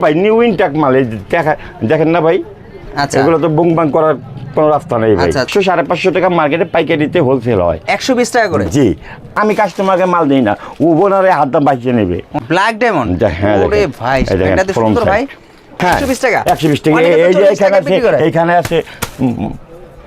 ভাই নিউ ইনটাক মাল এই দেখা দেখেন না ভাই? আচ্ছা। এগুলো তো বুংবাং করার কোনো রাস্তা নেই ভাই। আচ্ছা। একশো সাড়ে পাঁচশো টাকা মার্কেটে পাইকারিতে হোলসেল হয়। একশো বিশ টাকা করে? জি। আমি কাস্টমারকে মাল দিই না। ও বোনারে হাত দাম বাঁচিয়ে নেবে। ব্ল্যাক ডায়মন্ড হ্যাঁ, ভাই সুন্দর ভাই। হ্যাঁ একশো বিশ টাকা। একশো বিশ টাকা। এই- যে এখানে আছে এইখানে আছে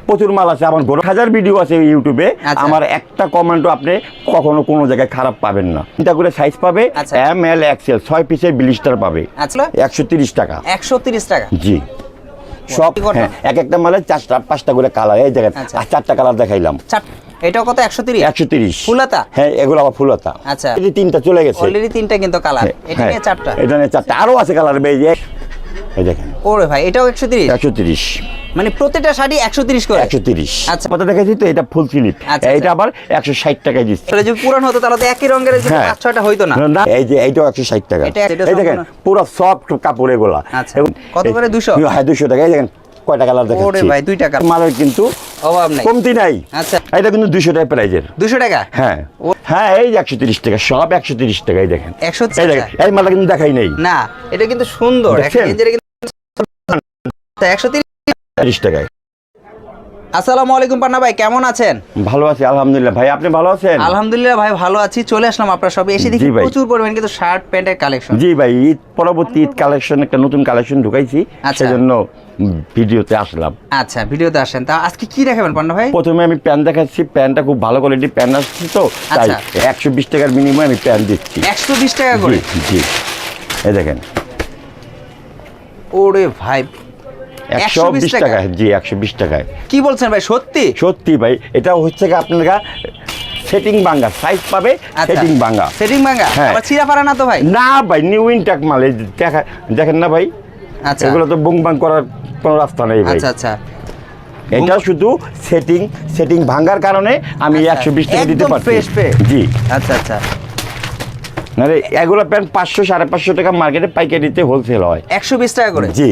প্রচুর মাল আছে আমার বড় হাজার ভিডিও আছে ইউটিউবে আচ্ছা। আমার একটা কমেন্টও আপনি কখনো কোনো জায়গায় খারাপ পাবেন না। তিনটা করে সাইজ পাবে। এম এল এক্সেল ছয় পিসের বিলিস্টার পাবে। আচ্ছা। একশো তিরিশ টাকা। একশো তিরিশ টাকা? জি। সব হ্যাঁ এক একটা মালে চারটা পাঁচটা করে কালার এই দেখেন আচ্ছা। আর চারটা কালার দেখাইলাম। এটাও কত? একশো তিরিশ? একশো তিরিশ। ফুলাতা? হ্যাঁ এগুলো আবার ফুলতা। আচ্ছা। এই তিনটা চলে গেছে। অলরেডি তিনটা কিন্তু কালার হ্যাঁ, এটা হ্যাঁ, নিয়ে চারটা? এটা নিয়ে চারটা। আরও আছে কালার যে। এই দেখেন। ওরে ভাই এটাও একশো তিরিশ? একশো তিরিশ। মানে প্রত্যেকটা শাড়ি একশো তিরিশ করে? একশো তিরিশ। আচ্ছা। কথা টাকা তো এটা ফুল স্লিপ। আচ্ছা, এটা আচ্ছা। আবার একশো ষাট টাকায় দিচ্ছে। যদি পুরান হতো তাহলে একই রঙের হ্যাঁ। পাঁচ ছয়টা হইতো না। না এই যে এইটাও একশো ষাট টাকা। এই দেখেন পুরো সফট কাপড় এগুলা। আচ্ছা। কত করে? দুশো? হ্যাঁ দুশো টাকা। এই দেখেন কয়টা কালার ভাই দুই টাকা। মালের কিন্তু অভাব নাই। কমতি নাই। আচ্ছা। এটা কিন্তু দুশো টাকা প্রাইজের। দুশো টাকা? হ্যাঁ। হ্যাঁ এই 130 টাকা সব 130 টাকাই দেখেন। একশো এই মালা কিন্তু দেখাই নাই। না এটা কিন্তু সুন্দর। 130 তিরিশ তিরিশ টাকায়। আসসালামু আলাইকুম পান্না ভাই কেমন আছেন? ভালো আছি আলহামদুলিল্লাহ। ভাই আপনি ভালো আছেন? আলহামদুলিল্লাহ ভাই ভালো আছি চলে আসলাম আপনার সবে এসে দেখি। প্রচুর পরিমাণ কিন্তু শার্ট প্যান্টের কালেকশন জি ভাই ঈদ পরবর্তী ঈদ কালেকশন একটা নতুন কালেকশন ঢুকাইছি। আচ্ছা। সেজন্য ভিডিওতে আসলাম। আচ্ছা ভিডিওতে আসেন। তা আজকে কি দেখাবেন পান্না ভাই? প্রথমে আমি প্যান দেখাচ্ছি প্যানটা খুব ভালো কোয়ালিটির প্যান আসছে তো তাই আচ্ছা। একশো বিশ টাকার বিনিময়ে আমি প্যান দিচ্ছি। একশো বিশ টাকা করে? জি জি। এই দেখেন। ওরে ভাই একশো বিশ টাকা। জি একশো বিশ টাকায়। কি বলছেন ভাই সত্যি? সত্যি ভাই এটা হচ্ছে কি আপনারা সেটিং বাঙ্গা সাইজ পাবে সেটিং বাঙ্গা সেটিং হ্যাঁ। আবার ছিঁড়া পারে না তো ভাই? না ভাই নিউ ইনটাক মাল দেখা দেখেন না ভাই? আচ্ছা। এগুলো তো বুং বাং করার কোনো রাস্তা নেই ভাই। আচ্ছা আচ্ছা। এটা শুধু সেটিং সেটিং ভাঙার কারণে আমি আচ্ছা, একশো বিশ টাকা দিতে পারছি। পে। জি। আচ্ছা আচ্ছা। মানে এগুলো প্যান্ট পাঁচশো সাড়ে পাঁচশো টাকা মার্কেটে পাইকারিতে হোলসেল হয়। একশো বিশ টাকা করে? জি।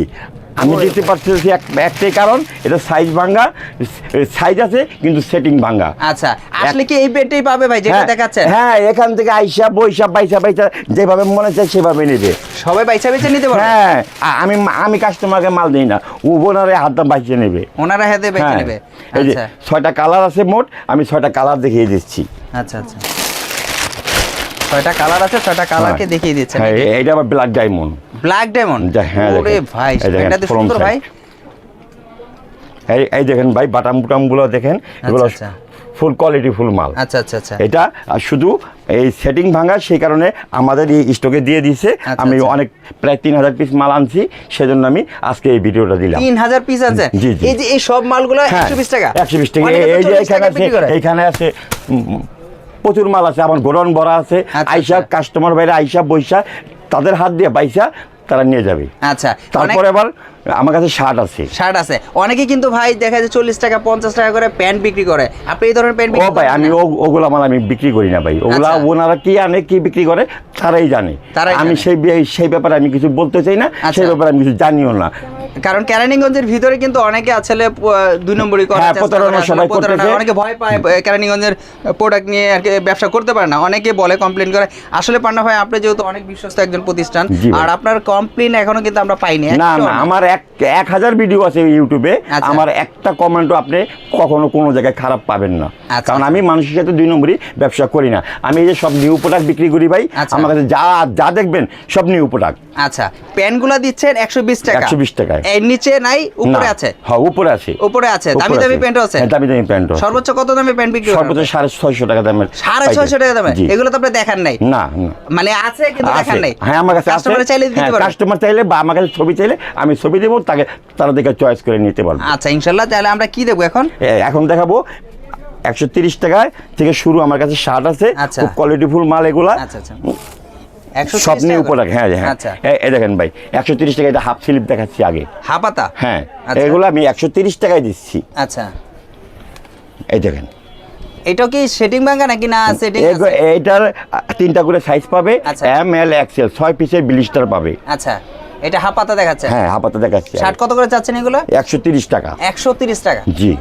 আমি দিতে পারছি এক- একটাই কারণ এটা সাইজ ভাঙ্গা সাইজ আছে কিন্তু সেটিং ভাঙ্গা। আচ্ছা আসলে কি এই পেটেই পাবে ভাই যেটা হ্যাঁ, দেখাচ্ছেন? হ্যাঁ এখান থেকে আইসা বৈশা বাইসা বাইসা যেভাবে মনে চায় সেভাবে নেবে। সবাই বাইসা বেচে নিতে পারবে? হ্যাঁ আমি আমি কাস্টমারকে মাল দিই না ও বোনারে হাত দাম বাইসে নেবে। ওনারা হাতে বেচে হ্যাঁ নেবে। এই যে আচ্ছা। ছয়টা কালার আছে মোট আমি ছয়টা কালার দেখিয়ে দিচ্ছি। আচ্ছা আচ্ছা। ছয়টা কালার আছে ছয়টা কালারকে হ্যাঁ। দেখিয়ে দিচ্ছেন হ্যাঁ এ- এইটা আবার ব্ল্যাক ডায়মন্ড ব্ল্যাক ডায়মন্ড হ্যাঁ, ওরে ভাই এটা তো সুন্দর ভাই। এই এই দেখেন ভাই বাটাম বুটামগুলো দেখেন এগুলো আচ্ছা। ফুল কোয়ালিটি ফুল মাল। আচ্ছা আচ্ছা আচ্ছা। এটা শুধু এই সেটিং ভাঙা সেই কারণে আমাদের এই স্টকে দিয়ে দিয়েছে আচ্ছা, আমি আচ্ছা। অনেক প্রায় তিন হাজার পিস মাল আনছি সেজন্য আমি আজকে এই ভিডিওটা দিলাম। তিন হাজার পিস আছে? জি, জি। এই যে এই সব মালগুলো একশো বিশ টাকা? একশো বিশ টাকা। এই যে 40 এখানে আছে এইখানে আছে প্রচুর মাল আছে। আমার গোডাউন ভরা আছে। আইসা। কাস্টমার বাইরে আইসা বৈশা তাদের হাত দিয়ে বাইসা তারা নিয়ে যাবে। আচ্ছা তারপরে আবার আমার কাছে শার্ট আছে। শার্ট আছে। অনেকে কিন্তু ভাই দেখা যায় চল্লিশ টাকা পঞ্চাশ টাকা করে প্যান্ট বিক্রি করে। আপনি এই ধরনের প্যান্ট ও ভাই আমি ওগুলা মাল আমি বিক্রি করি না ভাই। ওগুলা আচ্ছা। ওনারা কি আনে কি বিক্রি করে তারাই জানে। আমি সেই সেই ব্যাপারে আমি কিছু বলতে চাই না আচ্ছা। সেই ব্যাপারে আমি কিছু জানিও না। কারণ কেরানীগঞ্জের ভিতরে কিন্তু অনেকে আসলে দুই নম্বরই করে হ্যাঁ, করতেছে। অনেকে ভয় পায় কেরানীগঞ্জের প্রোডাক্ট নিয়ে আর কি ব্যবসা করতে পারে না। অনেকে বলে কমপ্লেন করে। আসলে পান্না ভাই আপনি যেহেতু অনেক বিশ্বস্ত একজন প্রতিষ্ঠান আর আপনার কমপ্লেন এখনও কিন্তু আমরা পাইনি। না না। আমার এক এক হাজার ভিডিও আছে ইউটিউবে আচ্ছা। আমার একটা কমেন্টও আপনি কখনো কোনো জায়গায় খারাপ পাবেন না। আচ্ছা। কারণ আমি মানুষের সাথে দুই নম্বরই ব্যবসা করি না। আমি এই যে সব নিউ প্রোডাক্ট বিক্রি করি ভাই আচ্ছা। আমার কাছে যা যা দেখবেন সব নিউ প্রোডাক্ট আচ্ছা। প্যান্টগুলো দিচ্ছেন একশো বিশ টাকা। 120 টাকায়। এর নিচে নাই উপরে আছে? হ্যাঁ উপরে আছে। উপরে আছে। দামি দামি প্যান্টও আছে? হ্যাঁ, দামি দামি প্যান্ট সর্বোচ্চ কত দামে প্যান্ট বিক্রি সর্বোচ্চ সাড়ে ছয়শো টাকা দামের সাড়ে ছয়শো টাকা দামে? এগুলো তো আপনি দেখান নাই। না মানে আছে কিন্তু দেখান নাই। হ্যাঁ আমার কাছে আছে। কাস্টমার চাইলে দিতে হ্যাঁ, পারবেন। কাস্টমার চাইলে বা আমার কাছে ছবি চাইলে আমি ছবি দেবো তাকে তারা দেখে চয়েস করে নিতে পারবে। আচ্ছা ইনশাল্লাহ তাহলে আমরা কি দেবো এখন? এখন দেখাবো একশো তিরিশ টাকায় থেকে শুরু আমার কাছে শার্ট আছে আচ্ছা। খুব কোয়ালিটিফুল মাল এগুলা। আচ্ছা আচ্ছা। একশো সব নিয়ে উপরে হ্যাঁ হ্যাঁ। আচ্ছা। এ- এই দেখেন ভাই একশো তিরিশ টাকা এটা হাফ স্লিপ দেখাচ্ছি আগে। হাপাতা হ্যাঁ আচ্ছা। এগুলো আমি একশো তিরিশ টাকায় দিচ্ছি। আচ্ছা। এই দেখেন এটাও কি সেটিং ভাঙা নাকি না সেটিং এটার তিনটা করে সাইজ পাবে। এম এল এক্সেল ছয় পিসের বিলিস্টার পাবে। আচ্ছা এটা হাপাতা দেখাচ্ছে? হ্যাঁ হাপাতা দেখাচ্ছে। শার্ট কত করে চাচ্ছেন এগুলো? একশো তিরিশ টাকা। একশো তিরিশ টাকা? জি।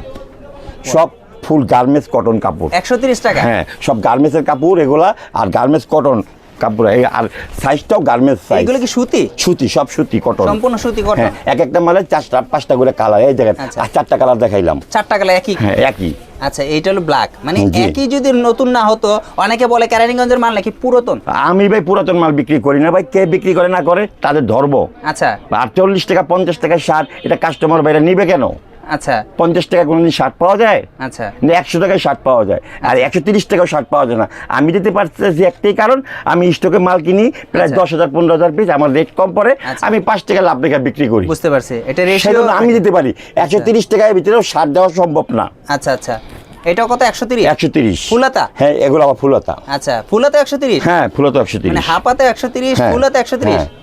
সব ফুল গার্মেন্টস কটন কাপড়। একশো তিরিশ টাকা? হ্যাঁ সব গার্মেন্টসের কাপড় এগুলা আর গার্মেন্টস কটন কাপড় আর সাইজটাও গার্মেন্টস সাইজ এগুলো কি সুতি? সুতি সব সুতি কটন সম্পূর্ণ সুতি কটন হ্যাঁ এক একটা মালে চারটা পাঁচটা করে কালার এই দেখেন আচ্ছা। আর চারটা কালার দেখাইলাম। চারটা কালার একই? হ্যাঁ একই। আচ্ছা এইটা হলো ব্ল্যাক মানে একই যদি নতুন না হতো অনেকে বলে কেরানীগঞ্জের মাল নাকি পুরাতন? আমি ভাই পুরাতন মাল বিক্রি করি না ভাই। কে বিক্রি করে না করে তাদের ধরবো। আচ্ছা। আর চল্লিশ টাকা পঞ্চাশ টাকা ষাট এটা কাস্টমার বাইরে নিবে কেন? আচ্ছা। পঞ্চাশ টাকা কোনোদিন শার্ট পাওয়া যায়? আচ্ছা। একশো টাকায় শার্ট পাওয়া যায়। আর একশো তিরিশ টাকাও শার্ট পাওয়া যায় না। আমি দিতে পারতেছি একটাই কারণ আমি স্টকে মাল কিনি প্রায় আচ্ছা। দশ হাজার পনেরো হাজার পিস আমার রেট কম পড়ে আচ্ছা। আমি পাঁচ টাকা লাভ রেখে বিক্রি করি। বুঝতে পারছি। এটা রেশিও আমি দিতে পারি। একশো তিরিশ টাকায় ভিতরেও শার্ট দেওয়া সম্ভব না। আচ্ছা আচ্ছা। এটাও কত? একশো তিরিশ? একশো তিরিশ। ফুলাতা? হ্যাঁ এগুলো আবার ফুলতা। আচ্ছা। ফুলাতে একশো তিরিশ? হ্যাঁ ফুলতা একশো মানে তিরিশ হাফাতে একশো তিরিশ হ্যাঁ, ফুলাতে একশো তিরিশ? হ্যাঁ।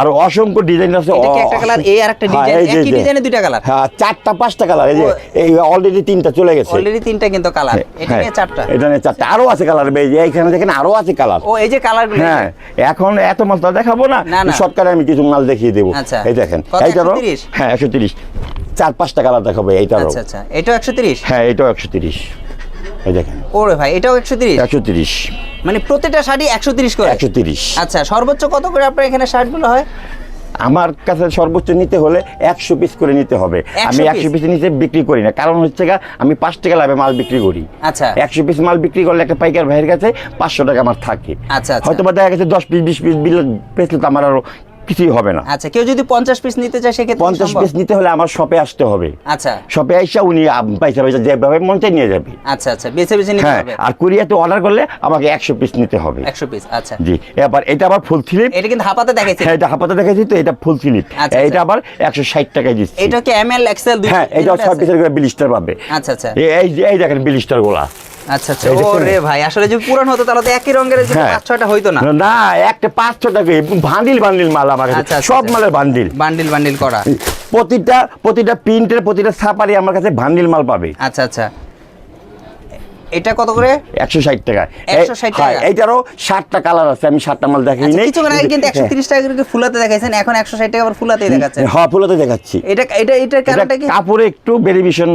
আর অসংখ্য ডিজাইন আছে একটা কালার এই আর একটা হ্যাঁ, ডিজাইন একই ডিজাইনে দুইটা কালার হ্যাঁ চারটা পাঁচটা কালার এই যে এই অলরেডি তিনটা চলে গেছে। অলরেডি তিনটা কিন্তু কালার এটা হ্যাঁ, নিয়ে চারটা। এটা নিয়ে চারটা। আরও আছে কালার এইখানে দেখেন আরও আছে কালার ও এই যে কালারগুলো হ্যাঁ এখন এত মাল তো দেখাবো না। শর্টকাটে আমি কিছু মাল দেখিয়ে দেবো। আচ্ছা। এই দেখেন এইটারও 130? হ্যাঁ একশো তিরিশ। চার পাঁচটা কালার দেখাবো এইটারও আচ্ছা আচ্ছা। এটাও একশো তিরিশ? হ্যাঁ এটাও একশো তিরিশ। এই দেখেন। ওরে ভাই এটাও একশো তিরিশ? একশো তিরিশ। মানে প্রতিটা শাড়ি একশো তিরিশ করে? একশো তিরিশ। আচ্ছা সর্বোচ্চ কত করে আপনার এখানে শার্টগুলো হয়? আমার কাছে সর্বোচ্চ নিতে হলে একশো পিস করে নিতে হবে। আমি একশো পিস? নিচে বিক্রি করি না। কারণ হচ্ছে গা আমি পাঁচ টাকা লাভে মাল বিক্রি করি। আচ্ছা। একশো পিস মাল বিক্রি করলে একটা পাইকার ভাইয়ের কাছে পাঁচশো টাকা আমার থাকে। আচ্ছা, আচ্ছা। হয়তো বা দেখা গেছে দশ পিস বিশ পিস বিল বেচলে তো আমার আরও কিছুই হবে না। আচ্ছা কেউ যদি পঞ্চাশ পিস নিতে চায় সেক্ষেত্রে পঞ্চাশ পিস নিতে হলে আমার শপে আসতে হবে। আচ্ছা। শপে আইসা উনি পয়সা পয়সা যেভাবে মন চাই নিয়ে যাবে। আচ্ছা আচ্ছা বেছে বেছে নিতে হ্যাঁ হবে। আর কুরিয়াতে অর্ডার করলে আমাকে একশো পিস নিতে হবে। একশো পিস আচ্ছা। জি এবার এটা আবার ফুল স্লিপ এটা কিন্তু হাপাতে দেখাইছে। হ্যাঁ এটা হাপাতে দেখাচ্ছি তো এটা ফুল স্লিপ আচ্ছা, এটা আচ্ছা। আবার একশো ষাট টাকায় দিচ্ছি। এটা কি এম এল এক্সেল হ্যাঁ এইটাও ছয় পিসের করে বিলিস্টার পাবে। আচ্ছা আচ্ছা। এই- এই দেখেন বিলিস্টার গোলা। আচ্ছা আচ্ছা এই যে ও কোন- রে ভাই আসলে যদি পুরান হতো তাহলে তো একই রঙের হ্যাঁ। পাঁচ ছয়টা হইতো না। না একটা পাঁচশো টাকা বান্ডিল বান্ডিল মাল আমার কাছে। আচ্ছা, আচ্ছা, সব আচ্ছা। মালের বান্ডিল। বান্ডিল বান্ডিল করা। প্রতিটা প্রতিটা প্রিন্টের প্রতিটা ছাপারি আমার কাছে বান্ডিল মাল পাবে। আচ্ছা আচ্ছা। এটা কত করে? একশো ষাট টাকা। 160 টাকা। হ্যাঁ, এইটারও ষাটটা কালার আছে আমি ষাটটা মাল দেখাই আচ্ছা নেই কিছুক্ষণ আগে কিন্তু একশো তিরিশ টাকা করে ফুলাতে দেখাইছেন এখন একশো ষাট টাকা আবার ফুলাতেই দেখাচ্ছেন। হ্যাঁ ফুলতে দেখাচ্ছি। এটা এটা এটার কারণটা কি? কাপড়ে একটু ভেরিয়েশন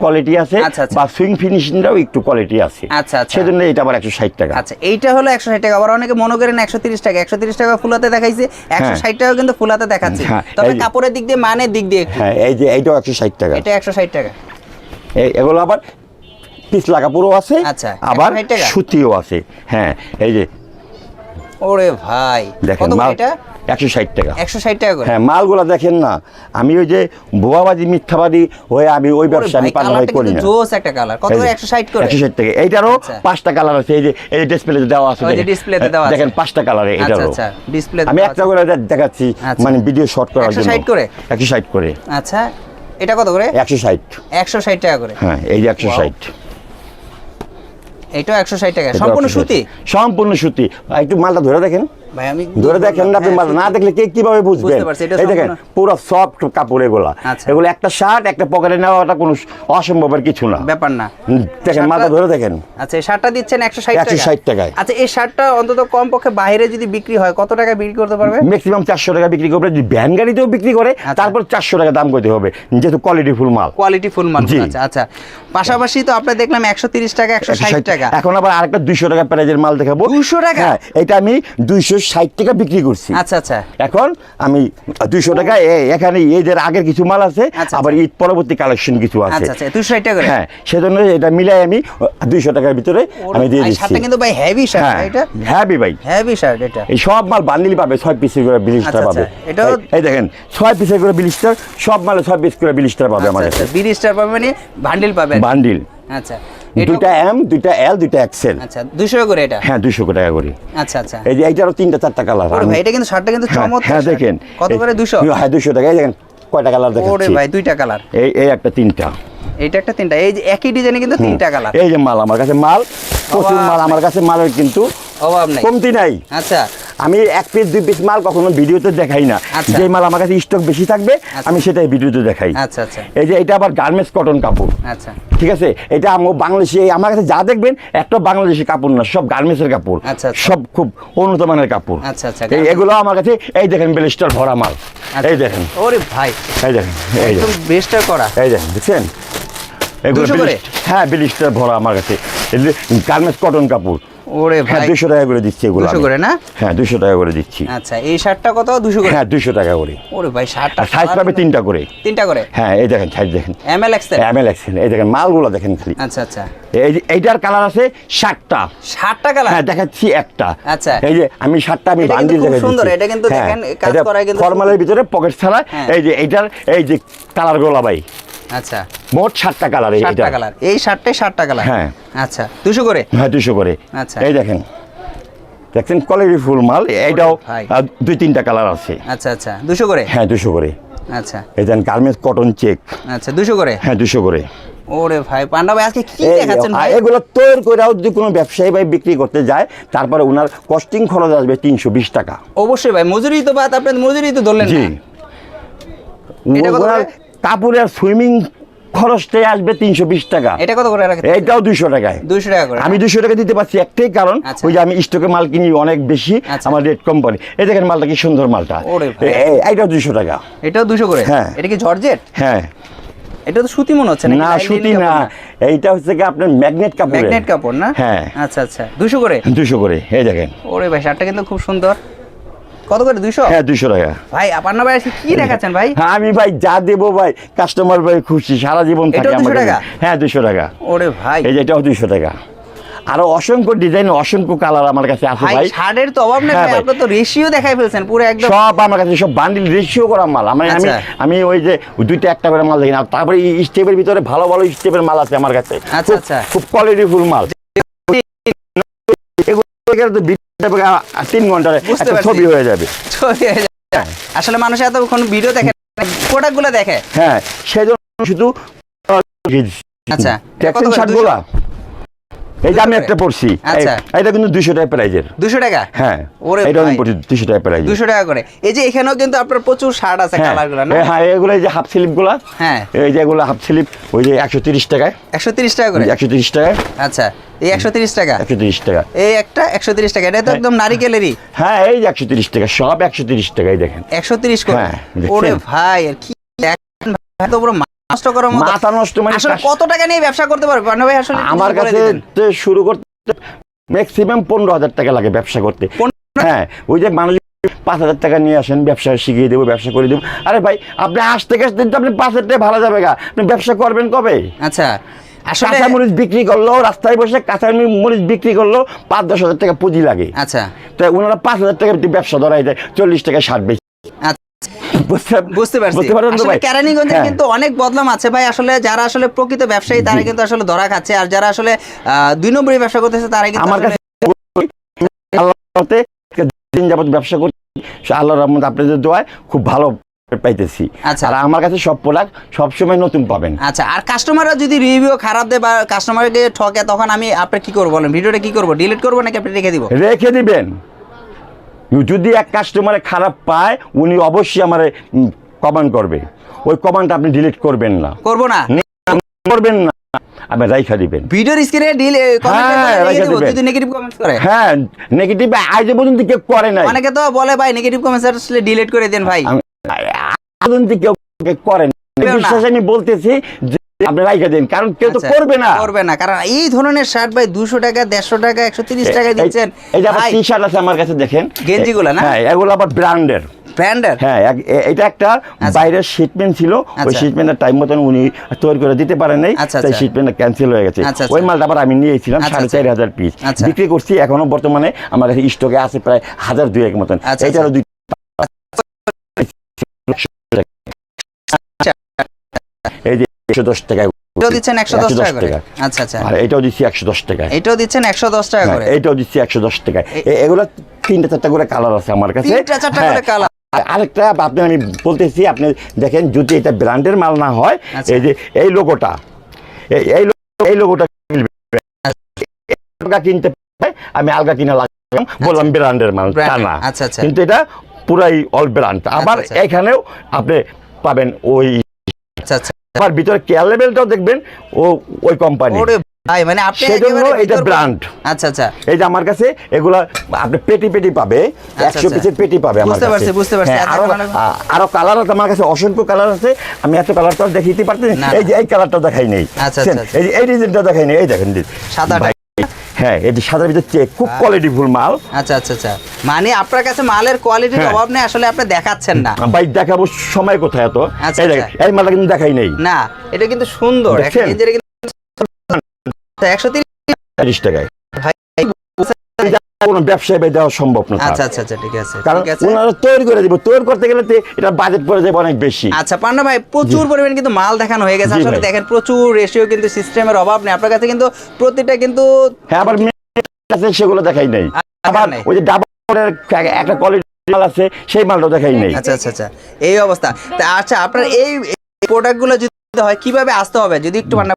কোয়ালিটি আছে আচ্ছা, আচ্ছা। বা সুইং ফিনিশিংটাও একটু কোয়ালিটি আছে। আচ্ছা, আচ্ছা। সেজন্য এটা আবার একশো ষাট টাকা। আচ্ছা এইটা হলো একশো ষাট টাকা। আবার অনেকে মনে করেন একশো তিরিশ টাকা। একশো তিরিশ টাকা ফুলাতে দেখাইছে একশো ষাট টাকা কিন্তু ফুলাতে দেখাচ্ছে। হ্যাঁ, তবে কাপড়ের দিক দিয়ে মানের দিক দিয়ে হ্যাঁ এই যে এইটাও একশো ষাট টাকা। এটা একশো ষাট টাকা। এই- এগুলো আবার পিছলা কাপড়ও আছে আচ্ছা, আবার 160 সুতিও আছে। হ্যাঁ এই যে ওরে ভাই দেখেন এটা? একশো ষাট টাকা। একশো ষাট টাকা হ্যাঁ মালগুলা দেখেন না আমি ওই যে ভুয়াবাজি মিথ্যাবাদী হয়ে আমি ওই ব্যবসা আমি পানাহাই করি না। জোস একটা কালার। কত করে একশো ষাট করে? একশো ষাট টাকা। এইটারও আচ্ছা। পাঁচটা কালার আছে এই যে এই ডিসপ্লে দেওয়া আছে। ডিসপ্লেতে দেওয়া আছে। দেখেন পাঁচটা কালারে আচ্ছা এটারও। আচ্ছা ডিসপ্লে আমি একটা করে দেখাচ্ছি আচ্ছা। মানে ভিডিও শর্ট করার 160 জন্য। করে? একশো ষাট করে। আচ্ছা এটা কত করে? একশো ষাট। একশো ষাট টাকা করে। হ্যাঁ এই যে একশো. ষাট। এটাও একশো ষাট টাকা। সম্পূর্ণ সুতি? সম্পূর্ণ সুতি। একটু মালটা ধরে দেখেন। ভাই আমি ধরে দেখেন না আপনি না দেখলে কে কীভাবে বুঝবেন? বুঝতে পারছি, এটা এই দেখেন পুরো সফট কাপড় এগুলা। এগুলো একটা শার্ট একটা পকেটে নেওয়াটা কোনো অসম্ভবের কিছু না। ব্যাপার না। দেখেন মালটা ধরে দেখেন। আচ্ছা এই শার্টটা দিচ্ছেন একশো ষাট টাকা 160 টাকায়। আচ্ছা এই শার্টটা অন্তত কম পক্ষে বাইরে যদি বিক্রি হয় কত টাকা বিক্রি করতে পারবে? ম্যাক্সিমাম চারশো টাকা বিক্রি করবে যদি ভ্যান গাড়িতেও বিক্রি করে আচ্ছা। তারপর চারশো টাকা দাম করতে হবে যেহেতু কোয়ালিটি ফুল মাল। কোয়ালিটি ফুল মাল। আচ্ছা আচ্ছা। পাশাপাশি তো আপনার দেখলাম একশো তিরিশ টাকা একশো ষাট 160 টাকা। এখন আবার আরেকটা দুইশো টাকা প্রাইজের মাল দেখাবো। 200 টাকা? হ্যাঁ এটা আমি দুইশো ষাট টাকা বিক্রি করছি। আচ্ছা আচ্ছা। এখন আমি দুইশো টাকা এখানে ঈদের আগের কিছু মাল আছে আচ্ছা, আবার ঈদ পরবর্তী কালেকশন কিছু আছে। আচ্ছা আচ্ছা দুশো ষাট টাকা হ্যাঁ সেজন্য এটা মিলাই আমি দুইশো টাকার ভিতরে আমি দিয়ে দিচ্ছি। কিন্তু ভাই হেভি শার্ট হ্যাঁ এটা? হ্যাপি ভাই। হেভি শার্ট এটা। এই সব মাল বান্ডিল পাবে ছয় পিসের করে বিলিশটা আচ্ছা, পাবে। আচ্ছা, এটাও- এই- দেখেন ছয় পিসের করে বিলিশটার সব মালে ছয় পিস করে বিলিশটার পাবে কাছে। বিড়ি স্টার মানে বান্ডিল পাবেন। বান্ডিল আচ্ছা। এটা দুইটা এম দুইটা এল দুইটা এক্সেল আচ্ছা দুশো করে এটা? হ্যাঁ দুইশো টাকা করে। আচ্ছা আচ্ছা। এই যে তিনটা চারটা কালার ভাই এটা কিন্তু শার্টটা কিন্তু চমৎকার হ্যাঁ দেখেন। কত করে? এই- দুশো হ্যাঁ দুশো টাকা। এই দেখেন কয়টা কালার ওরে ভাই দুইটা কালার এই এই একটা তিনটা। এইটা একটা তিনটা। এই যে একই ডিজাইনে কিন্তু তিনটা কালার এই যে মাল আমার কাছে মাল প্রচুর মাল আমার কাছে মালের কিন্তু অভাব নাই। কমতি নাই। আচ্ছা। আমি এক পিস দুই পিস মাল কখনো ভিডিওতে দেখাই না। আচ্ছা। যে মাল আমার কাছে স্টক বেশি থাকবে আমি সেটাই ভিডিওতে দেখাই। আচ্ছা আচ্ছা। এই যে এটা আবার গার্মেন্টস কটন কাপড়। আচ্ছা। ঠিক আছে? এটা আমার বাংলাদেশি আমার কাছে যা দেখবেন একটা বাংলাদেশি কাপড় না সব গার্মেন্টসের কাপড়। আচ্ছা, আচ্ছা। সব খুব উন্নত মানের কাপড়। আচ্ছা, আচ্ছা, এই এগুলো আমার কাছে এই দেখেন বেলিস্টার ভরা মাল। আচ্ছা। এই দেখেন। ওরে ভাই। এই দেখেন এই দেখেন। বেস্টার করা। এই দেখেন দেখছেন? এগুলো? হ্যাঁ বিলিস্টার ভরা আমার কাছে। গার্মেন্টস কটন কাপড়। ওরে হ্যাঁ ভাই দুশো টাকা করে দিচ্ছি এগুলো দুশো আমি। করে না? হ্যাঁ দুশো টাকা করে দিচ্ছি। আচ্ছা এই শার্টটা কত? দুশো করে? হ্যাঁ দুশো টাকা করে। ওরে ভাই শার্টটা সাইজ পাবে তিনটা করে। তিনটা করে? হ্যাঁ এই দেখেন সাইজ দেখেন। M L XL M L XL এই দেখেন মালগুলো দেখেন খালি। আচ্ছা আচ্ছা। এই এইটার কালার আছে ষাটটা ষাটটা কালার হ্যাঁ দেখাচ্ছি একটা। আচ্ছা। এই যে আমি শার্টটা আমি এটা কিন্তু বান্ডিল খুব সুন্দর, এটা কিন্তু হ্যাঁ, দেখেন, কাজ করায় কিন্তু ফরমালের ভিতরে পকেট ছাড়া হ্যাঁ। এই যে এইটার এই যে কালার গোলা ভাই। আচ্ছা। মোট ষাটটা কালার ষাটটা এইটা কালার এই শার্টটাই ষাটটা কালার হ্যাঁ। আচ্ছা দুশো করে? হ্যাঁ দুশো করে। আচ্ছা। এই দেখেন। দেখছেন কোয়ালিটি ফুল মাল এইটাও দুই তিনটা কালার আছে। আচ্ছা আচ্ছা। দুশো করে? হ্যাঁ দুশো করে। আচ্ছা। এই দেন গার্মেন্টস কটন চেক আচ্ছা দুশো করে? হ্যাঁ দুশো করে। ওরে ভাই পান্ডা ভাই আজকে কি দেখাচ্ছেন ভাই? এগুলো তৈরি করেও যদি কোনো ব্যবসায়ী ভাই বিক্রি করতে যায় তারপরে ওনার কস্টিং খরচ আসবে তিনশো বিশ টাকা। অবশ্যই ভাই মজুরি তো বাদ আপনার মজুরি তো ধরলেন জি। কাপড়ের সুইমিং খরচটাই আসবে তিনশো বিশ টাকা। এটা কত করে রাখেন এইটাও দুইশো টাকায়। দুইশো টাকা করে। আমি দুশো টাকা দিতে পারছি একটাই কারণ আচ্ছা। ওই যে আমি স্টকে মাল কিনি অনেক বেশি আচ্ছা। আমার রেট কোম্পানি এই দেখেন মালটা কি সুন্দর মালটা। ওরে ভাই। এ- এ- এইটাও দুইশো টাকা। এটাও দুশো করে? হ্যাঁ। এটা কি জর্জেট? হ্যাঁ। এটা তো সুতি মনে হচ্ছে না সুতি না। এইটা হচ্ছে কি আপনার ম্যাগনেট কাপড় ম্যাগনেট কাপড় না? হ্যাঁ। আচ্ছা আচ্ছা। দুশো করে? দুশো করে এই দেখেন। ওরে ভাই শার্টটা কিন্তু খুব সুন্দর। কত করে? দুশো হ্যাঁ দুশো টাকা। ভাই আপনার ভাই কি দেখাচ্ছেন ভাই? হ্যাঁ আমি ভাই যা দেবো ভাই কাস্টমার ভাই খুশি সারা জীবন থাকে 200 আমার টাকা? হ্যাঁ দুশো টাকা। ওরে ভাই। এই যে এটাও দুশো টাকা। আরও অসংখ্য ডিজাইন অসংখ্য কালার আমার কাছে আছে ভাই শার্টের তো অভাব নেই হ্যাঁ। আপনি তো রেশিও দেখাই ফেলছেন পুরো একদম। সব আমার কাছে সব বান্ডিল রেশিও করা মাল। আমি আমি আচ্ছা। আমি ওই যে দুইটা একটা করে মাল দেখি না তারপরে স্টেপের ভিতরে ভালো ভালো স্টেপের মাল আছে আমার কাছে। আচ্ছা, খুব- আচ্ছা। খুব কোয়ালিটি ফুল মাল এগুলো তো তিন ঘণ্টার একটা। ছবি হয়ে যাবে। ছবি হয়ে যাবে। আসলে মানুষ এতক্ষণ ভিডিও দেখে প্রোডাক্টগুলো দেখে। হ্যাঁ সেজন্য শুধু আচ্ছা, দেখছেন শার্টগুলা এই আমি একটা পড়ছি। আচ্ছা। এটা কিন্তু দুইশো টাকা প্রাইজের। টাকা? হ্যাঁ। ওরে এটা আমি পড়ছি টাকা প্রাইজের। দুশো টাকা করে। এই যে এখানেও কিন্তু আপনার প্রচুর শার্ট আছে হ্যাঁ। কালারগুলো না হ্যাঁ এগুলো এই যে হাফ হ্যাঁ। এই যে এগুলো হাফ স্লিপ ওই যে একশো তিরিশ টাকায়। একশো তিরিশ টাকা করে? একশো তিরিশ টাকায়। আচ্ছা। এই একশো তিরিশ টাকা? একশো তিরিশ টাকা। এই একটা একশো তিরিশ টাকা। এটা তো একদম নারিকেলেরই হ্যাঁ এই যে একশো তিরিশ টাকা। সব একশো তিরিশ টাকাই দেখেন। একশো তিরিশ করে? হ্যাঁ, ওরে ভাই আর কি এত বড় নষ্ট করার মতো। মাথা নষ্ট মানে আসলে কত টাকা নিয়ে ব্যবসা করতে পারবে? পান্না ভাই আসলে আমার কাছে শুরু করতে ম্যাক্সিমাম পনেরো হাজার টাকা লাগে ব্যবসা করতে। হ্যাঁ ওই যে মানুষ পাঁচ হাজার টাকা নিয়ে আসেন ব্যবসা শিখিয়ে দেবো ব্যবসা করে দেবো। আরে ভাই আপনি আসতে আসতে তো আপনি পাঁচ হাজার টাকা ভালো যাবে গা। আপনি ব্যবসা করবেন কবে? আচ্ছা কাঁচা মরিচ বিক্রি করল রাস্তায় বসে কাঁচা মরিচ বিক্রি করল পাঁচ দশ হাজার টাকা পুঁজি লাগে। আচ্ছা। তো ওনারা পাঁচ হাজার টাকা ব্যবসা ধরাই দেয় চল্লিশ টাকা ষাট বেশি। আচ্ছা। বুঝতে পারছি। কেরানীগঞ্জে হ্যাঁ। কিন্তু অনেক বদলাম আছে ভাই। আসলে যারা আসলে প্রকৃত ব্যবসায়ী তারা কিন্তু আসলে ধরা খাচ্ছে। আর যারা আসলে দুই নম্বরই ব্যবসা করতেছে তারা কিন্তু আমার কাছে দিন যাবত ব্যবসা করছি আল্লাহর রহমত আপনাদের দোয়ায় খুব ভালো পাইতেছি। আচ্ছা। আর আমার কাছে সব প্রোডাক্ট সবসময় নতুন পাবেন। আচ্ছা আর কাস্টমাররা যদি রিভিউ খারাপ দেয় বা কাস্টমারকে ঠকে তখন আমি আপনি কি করব বলেন? ভিডিওটা কি করব? ডিলিট করব নাকি আপনি রেখে দিব? রেখে দিবেন। যদি এক কাস্টমারে খারাপ পায় উনি অবশ্যই আমার কমেন্ট করবে। ওই কমেন্ট আপনি ডিলিট করবেন না। করব না? করবেন না। আপনি রাইখা দিবেন। ভিডিওর স্ক্রিনে ডিল কমেন্ট হ্যাঁ, দিবেন। যদি নেগেটিভ কমেন্টস করে। হ্যাঁ নেগেটিভ আজ পর্যন্ত কেউ করে নাই। অনেকে তো বলে ভাই নেগেটিভ কমেন্টস আসলে ডিলিট করে দেন ভাই। আমি- পর্যন্ত কেউ করেন না। বিশ্বাস আমি বলতেছি যে আপনি রাইখা দিন কারণ কেউ তো আচ্ছা, করবে না করবে না কারণ এই ধরনের শার্ট ভাই দুশো টাকা দেড়শো টাকা একশো তিরিশ টাকা দিচ্ছেন এই- এই যে টি শার্ট আছে আমার কাছে দেখেন গেঞ্জিগুলা না? হ্যাঁ এগুলো আবার ব্র্যান্ডের ব্র্যান্ডের হ্যাঁ এটা একটা বাইরের শিটমেন্ট ছিল ওই আচ্ছা। টাইম মতন উনি তৈরি করে দিতে পারেন নাই আচ্ছা, তাই আচ্ছা। ক্যান্সেল হয়ে গেছে আচ্ছা, আচ্ছা। ওই মালটা আবার আমি নিয়েছিলাম আচ্ছা, সাড়ে আচ্ছা। চার হাজার পিস আচ্ছা। বিক্রি করছি এখনও বর্তমানে আমার কাছে স্টকে আছে প্রায় হাজার দুয়েক মতন আচ্ছা, এইটারও দুই একশো দশ টাকায় এটাও দিচ্ছেন একশো দশ 110 টাকা করে? আচ্ছা আচ্ছা। আর এটাও দিচ্ছি একশো দশ টাকায়। এটাও দিচ্ছেন একশো দশ টাকা হ্যাঁ, করে? এইটাও দিচ্ছি একশো দশ টাকায়। এগুলো তিনটা চারটা করে কালার আছে আমার কাছে। তিনটা চারটা হ্যাঁ, করে কালার আরেকটা আপনি আমি বলতেছি আপনি দেখেন যদি এটা ব্র্যান্ডের মাল না হয় আচ্ছা। এই যে এই লোগোটা এই এই লোগোটা আলগা কিনতে আমি আলগা কিনে লাগলাম বললাম ব্র্যান্ডের মাল তা না। আচ্ছা, আচ্ছা। কিন্তু এটা পুরাই অল ব্র্যান্ড আবার আচ্ছা। এখানেও আপনি পাবেন ওই আচ্ছা আচ্ছা। আবার ভিতরে কেয়ার লেভেলটাও দেখবেন ও ওই কোম্পানি ভাই মানে আপনি সেজন্য এটা ভিতর- আচ্ছা আচ্ছা। এই যে আমার কাছে এগুলা আপনি পেটি পেটি পাবে একশো আচ্ছা। পিসের পেটি পাবে আমার বুঝতে কাছে। পারছি, বুঝতে পারছি। হ্যাঁ, আরও মানে- আরও কালার আছে আমার কাছে অসংখ্য কালার আছে। আমি এত কালার তো আর দেখাইতে পারতেন না, এই যে এই কালারটা দেখাই নেই। আচ্ছা, আচ্ছা। এই যে এই ডিজাইনটা দেখাই নেই। এই দেখেন সাদাটা। হ্যাঁ এটি সাদার ভিতরে চেক খুব কোয়ালিটি ফুল মাল। আচ্ছা আচ্ছা আচ্ছা। মানে আপনার কাছে মালের কোয়ালিটির হ্যাঁ। অভাব নেই আসলে আপনি দেখাচ্ছেন না। ভাই দেখাবো সময় কোথায় এত? আচ্ছা, এই আচ্ছা। এই মালটা কিন্তু দেখাই নেই। না এটা কিন্তু সুন্দর। একটা দেখছেন? গেঞ্জির কিন্তু একশো তিরিশ তিরিশ টাকায়। ভাই কোনো ব্যবসায় দেওয়া সম্ভব না আচ্ছা আচ্ছা আচ্ছা ঠিক আছে কারণ ওনারা তৈরি করে দিব। তৈরি করতে গেলে তো এটা বাজেট পড়ে যাবে অনেক বেশি। আচ্ছা পান্না ভাই প্রচুর পরিমাণ কিন্তু মাল দেখানো হয়ে গেছে। আসলে দেখেন প্রচুর রেশিও কিন্তু সিস্টেমের অভাব নেই। আপনার কাছে কিন্তু প্রতিটা কিন্তু হ্যাঁ আবার আছে সেগুলো দেখাই নেই। আবার ওই যে ডাবলের একটা কোয়ালিটি মাল আছে সেই মালটাও দেখাই নেই। আচ্ছা আচ্ছা আচ্ছা এই অবস্থা। তা আচ্ছা আপনার এই প্রোডাক্টগুলো যদি হয় কীভাবে আসতে হবে? যদি একটু পান্না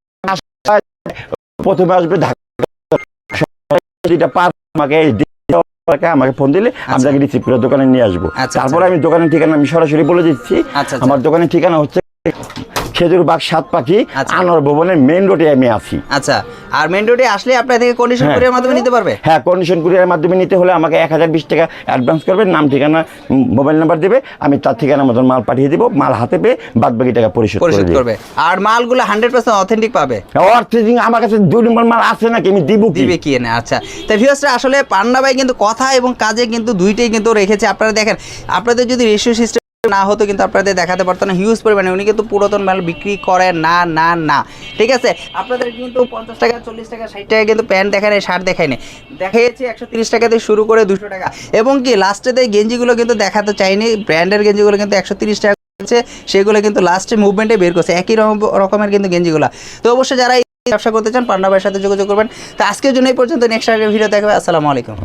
প্রথমে আসবে ঢাকা পার আমাকে আমাকে ফোন দিলে আমি আচ্ছা। তাকে রিসিভ করে দোকানে নিয়ে আসব আচ্ছা, তারপরে আচ্ছা। আমি দোকানের ঠিকানা আমি সরাসরি বলে দিচ্ছি। আমার দোকানের ঠিকানা হচ্ছে খেজুর বাগ সাত পাখি আচ্ছা। আনোয়ার ভবনের মেইন রোডে আমি আছি। আচ্ছা আর মেন রোডে আসলে আপনার থেকে কন্ডিশন। কুরিয়ার মাধ্যমে নিতে পারবে? হ্যাঁ কন্ডিশন কুরিয়ারের মাধ্যমে নিতে হলে আমাকে এক হাজার বিশ টাকা অ্যাডভান্স করবেন নাম ঠিকানা মোবাইল নাম্বার দেবে আমি তার ঠিকানা মতন মাল পাঠিয়ে দিব মাল হাতে পেয়ে বাদ বাকি টাকা পরিশোধ করে পরিশোধ করবে। আর মালগুলো হান্ড্রেড পার্সেন্ট অথেন্টিক পাবে। অর্থে আমার কাছে দুই নম্বর মাল আছে নাকি? আমি দিব কি? দিবে কি এনে? আচ্ছা। তাই ভিউয়ার্সরা আসলে পান্না ভাই কিন্তু কথা এবং কাজে কিন্তু দুইটাই কিন্তু রেখেছে। আপনারা দেখেন আপনাদের যদি রেশিও সিস্টেম না হতো কিন্তু আপনাদের দেখাতে পারতো না। হিউজ পরিমাণে। উনি কিন্তু পুরাতন মাল বিক্রি করে। না না না। ঠিক আছে? আপনাদের কিন্তু পঞ্চাশ টাকা, চল্লিশ টাকা, ষাট টাকা কিন্তু প্যান্ট দেখায় নেই, শার্ট দেখায় নেই। দেখাইছে একশো তিরিশ টাকা থেকে শুরু করে দুশো টাকা। এবং কি লাস্টে গেঞ্জিগুলো কিন্তু দেখাতে চাইনি ব্র্যান্ডের গেঞ্জিগুলো কিন্তু একশো তিরিশ টাকা সেগুলো কিন্তু লাস্টে মুভমেন্টে বের করছে। একই রকম- রকমের কিন্তু গেঞ্জিগুলো। তো অবশ্যই যারা ব্যবসা করতে চান পান্না ভাইয়ের সাথে যোগাযোগ করবেন। তো আজকের জন্য এই পর্যন্ত। নেক্সট ভিডিও দেখবে আসসালামু আলাইকুম।